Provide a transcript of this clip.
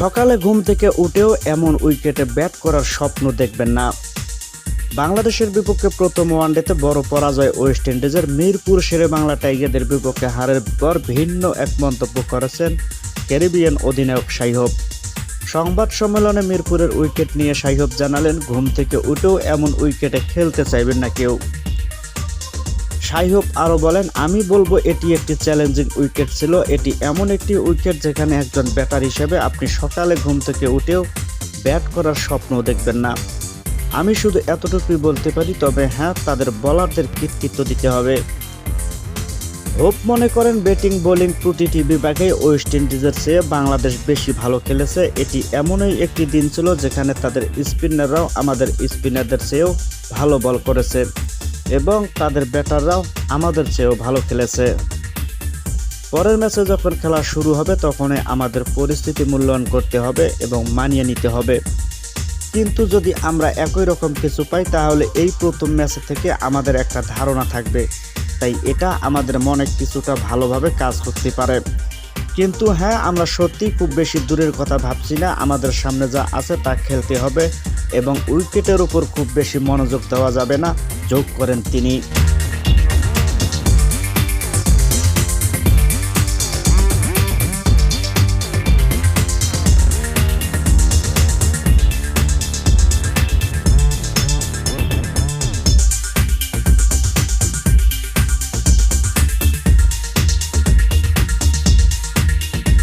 সকালে ঘুম থেকে উঠেও এমন উইকেটে ব্যাট করার স্বপ্ন দেখবেন না। বাংলাদেশের বিপক্ষে প্রথম ওয়ানডেতে বড় পরাজয় ওয়েস্ট ইন্ডিজের মিরপুর শেরে বাংলা টাইগারদের বিপক্ষে হারের পর ভিন্ন এক মন্তব্য করেছেন ক্যারিবিয়ান অধিনায়ক সাইহব। সংবাদ সম্মেলনে মিরপুরের উইকেট নিয়ে সাইহব জানালেন, ঘুম থেকে উঠেও এমন উইকেটে খেলতে চাইবেন না কেউ। সাইহব আরও বলেন, আমি বলব এটি একটি চ্যালেঞ্জিং উইকেট ছিল। এটি এমন একটি উইকেট যেখানে একজন ব্যাটার হিসেবে আপনি সকালে ঘুম থেকে উঠেও ব্যাট করার স্বপ্ন দেখবেন না। আমি শুধু এতটুকুই বলতে পারি, তবে হ্যাঁ তাদের বলারদের কৃতিত্ব দিতে হবে। হোপ মনে করেন, ব্যাটিং, বোলিং প্রতিটি বিভাগে ওয়েস্ট ইন্ডিজের চেয়ে বাংলাদেশ বেশি ভালো খেলেছে। এটি এমনই একটি দিন ছিল যেখানে তাদের স্পিনাররাও আমাদের স্পিনারদের চেয়েও ভালো বল করেছে। এবং তাদের ব্যাটাররাও আমাদের চেয়েও ভালো খেলেছে। পরের ম্যাচে যখন খেলা শুরু হবে, তখনই আমাদের পরিস্থিতি মূল্যায়ন করতে হবে এবং মানিয়ে নিতে হবে। কিন্তু যদি আমরা একই রকম কিছু পাই, তাহলে এই প্রথম ম্যাচ থেকে আমাদের একটা ধারণা থাকবে। তাই এটা আমাদের মনে কিছুটা ভালোভাবে কাজ করতে পারে। কিন্তু হ্যাঁ আমরা সত্যি খুব বেশি দূরের কথা ভাবছি না। আমাদের সামনে যা আছে তা খেলতে হবে এবং উইকেটের উপর খুব বেশি মনোযোগ দেওয়া যাবে না। যোগ করেন তিনি।